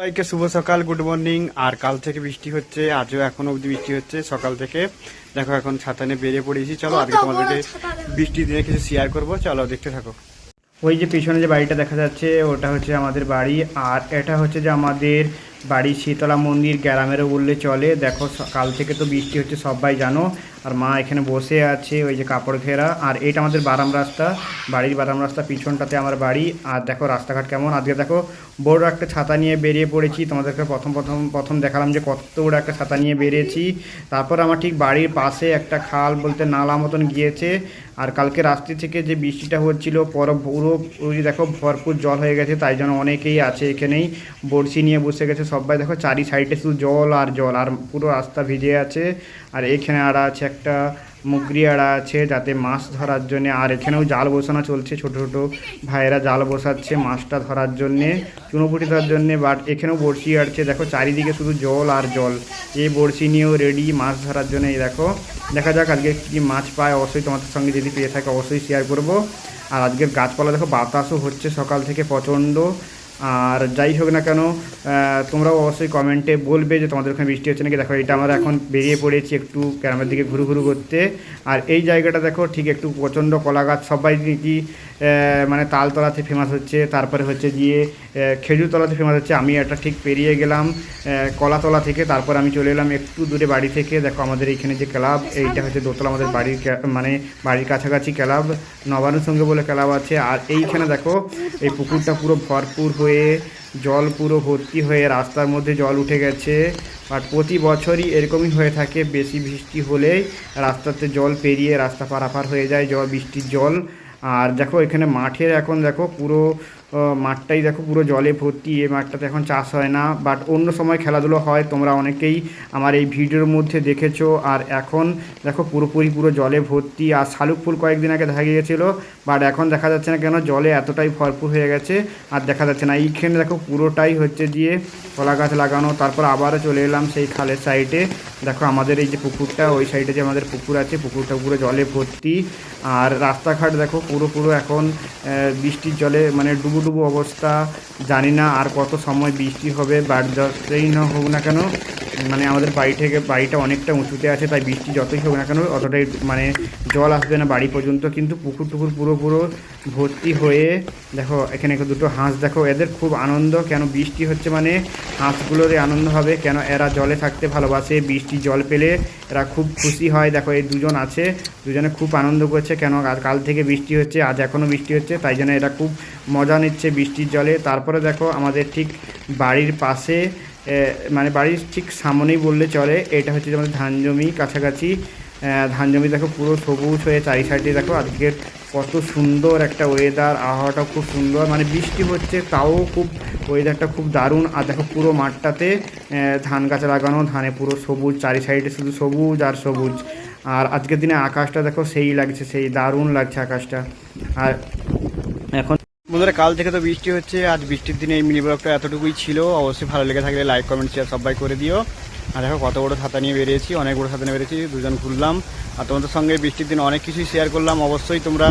সবাইকে শুভ সকাল good morning আর কাল থেকে বৃষ্টি হচ্ছে আজও এখন অবধি বৃষ্টি হচ্ছে। সকাল থেকে দেখো এখন ছাতা নিয়ে বেরিয়ে পড়েছি। চলো আজকে তোমাদেরকে বৃষ্টির দিনে কিছু শেয়ার করব। চলো দেখতে থাকো। ওই যে পিছনে যে বাড়িটা দেখা যাচ্ছে ওটা হচ্ছে আমাদের বাড়ি। আর এটা হচ্ছে যে আমাদের বাড়ি শীতলা মন্দির গ্রামেরও বললে চলে। দেখো স- কাল থেকে তো বৃষ্টি হচ্ছে সবাই জানো। আর মা এখানে বসে আছে, ওই যে কাপড় ঘেরা। আর এটা আমাদের বারাম রাস্তা, বাড়ির বারাম রাস্তা, পিছনটাতে আমার বাড়ি। আর দেখো রাস্তাঘাট কেমন। আজকে দেখো বড় একটা ছাতা নিয়ে বেরিয়ে পড়েছি। তোমাদেরকে প্রথম প্রথম প্রথম দেখালাম যে কত বড় একটা ছাতা নিয়ে বেরিয়েছি। তারপর আমার ঠিক বাড়ির পাশে একটা খাল বলতে নালা মতন গিয়েছে। আর কালকে রাস্তা থেকে যে বৃষ্টিটা হচ্ছিল, পর পুরো ওই দেখো ভরপুর জল হয়ে গেছে, তাই জন্য অনেকেই আছে এখানেই। বড়শি নিয়ে বসে গেছে সবাই। দেখো চারি সাইডে শুধু জল আর জল, আর পুরো রাস্তা ভিজে আছে। আর এখানে আড়া আছে একটা মুগরি আড়া আছে, যাতে মাছ ধরার জন্য, আর এখানেও জাল বসানো চলছে ছোট ছোট। ভাইয়েরা জাল বসাচ্ছে মাছটা ধরার জন্যে, চুনোপুটি ধরার জন্যে বাট এখানেও বড়শি আড়ছে। দেখো, চারিদিকে শুধু জল আর জল। এই বড়শি নিয়েও রেডি মাছ ধরার জন্য, এই দেখো। দেখা যাক আজকে কী মাছ পায়। অবশ্যই তোমাদের সঙ্গে যদি পেয়ে থাকে, অবশ্যই শেয়ার করব। আর আজকের গাছপালা দেখো, বাতাসও হচ্ছে সকাল থেকে প্রচণ্ড। আর যাই হোক না কেন তোমরাও অবশ্যই কমেন্টে বলবে যে তোমাদের ওখানে বৃষ্টি হচ্ছে নাকি? দেখো, এটা আমরা এখন বেরিয়ে পড়েছি একটু গ্রামের দিকে ঘুরু ঘুরু করতে। আর এই জায়গাটা দেখো, ঠিক একটু প্রচণ্ড কলা গাছ সবাই কি মানে তালতলাতে ফেমাস হচ্ছে। তারপরে হচ্ছে গিয়ে খেজুরতলাতে ফেমাস হচ্ছে। আমি এটা ঠিক পেরিয়ে গেলাম কলাতলা থেকে। তারপর আমি চলে এলাম একটু দূরে বাড়ি থেকে। দেখো, আমাদের এইখানে যে ক্লাব, এইটা হচ্ছে দোতলা আমাদের বাড়ির মানে বাড়ির কাছাকাছি ক্লাব। নবানুর সঙ্গে বলে ক্লাব আছে। আর এইখানে দেখো, এই পুকুরটা পুরো ভরপুর হয়ে জল পুরো ভর্তি হয়ে রাস্তার মধ্যে জল উঠে গেছে। বাট প্রতি বছরই এরকমই হয়ে থাকে, বেশি বৃষ্টি হলেই রাস্তাতে জল পেরিয়ে রাস্তা পারাপার হয়ে যায়, জল, বৃষ্টির জল। আর দেখো, এখানে মাঠের এখন দেখো পুরো মাঠটাই দেখো পুরো জলে ভর্তি, এই মাঠটাতে এখন চাষ হয় না বাট অন্য সময় খেলাধুলো হয়, তোমরা অনেকেই আমার এই ভিডিওর মধ্যে দেখেছ, আর এখন দেখো পুরোপুরি পুরো জলে ভর্তি, আর শালুক ফুল কয়েকদিন আগে দেখা গিয়েছিল বাট এখন দেখা যাচ্ছে না কেন জলে এতটাই ভরপুর হয়ে গেছে, আর দেখা যাচ্ছে না, এইখানে দেখো পুরোটাই হচ্ছে দিয়ে কলা গাছ লাগানো, তারপর আবারও চলে এলাম সেই খালের সাইডে দেখো আমাদের এই যে পুকুরটা, ওই সাইডে যে আমাদের পুকুর আছে, পুকুরটা পুরো জলে ভর্তি, আর রাস্তাঘাট দেখো পুরো পুরো এখন বৃষ্টির জলে মানে ডুবু ডুবু অবস্থা, জানি না আর কত সময় বৃষ্টি হবে বাট যতই না হোক না কেন মানে আমাদের বাড়ি থেকে, বাড়িটা অনেকটা উঁচুতে আছে, তাই বৃষ্টি যতই হোক না কেন অতটাই মানে জল আসবে না বাড়ি পর্যন্ত, কিন্তু পুকুর টুকুর পুরো পুরো ভর্তি হয়ে, দেখো, এখানে দুটো হাঁস, দেখো, এদের খুব আনন্দ, কেন বৃষ্টি হচ্ছে মানে হাঁসগুলোরই আনন্দ হবে, কেন এরা জলে থাকতে ভালোবাসে, বৃষ্টি জল পেলে এরা খুব খুশি হয়, দেখো, এই দুজন আছে, দুজনে খুব আনন্দ করছে, কেন আজ কাল থেকে বৃষ্টি হচ্ছে, আজ এখনও বৃষ্টি হচ্ছে, তাই জন্য এরা খুব মজা নিচ্ছে বৃষ্টির জলে, তারপরে দেখো, আমাদের ঠিক বাড়ির পাশে মানে বাড়ির ঠিক সামনেই বললে চলে, এটা হচ্ছে আমাদের ধান জমি কাছাকাছি। ধান জমি দেখো পুরো সবুজ হয়ে চারি সাইডে দেখো আজকের কত সুন্দর একটা ওয়েদার আবহাওয়াটা খুব সুন্দর মানে বৃষ্টি হচ্ছে তাও খুব ওয়েদারটা খুব দারুণ। আর দেখো পুরো মাঠটাতে ধান গাছ লাগানো, ধানে পুরো সবুজ চারি সাইডে শুধু সবুজ আর সবুজ। আর আজকের দিনে আকাশটা দেখো সেই লাগছে, সেই দারুণ লাগছে আকাশটা। আর বন্ধুরা, কাল থেকে তো বৃষ্টি হচ্ছে, আজ বৃষ্টির দিনে এই মিনি ব্লগটা এতটুকুই ছিল। অবশ্যই ভালো লেগে থাকলে লাইক কমেন্ট শেয়ার সবাই করে দিও। আর দেখো, কত বড় ছাতা নিয়ে বেরিয়েছি, অনেক বড় ছাতা নিয়ে বেরিয়েছি, দুজন ঘুরলাম। আর তোমাদের সঙ্গে বৃষ্টির দিন অনেক কিছুই শেয়ার করলাম। অবশ্যই তোমরা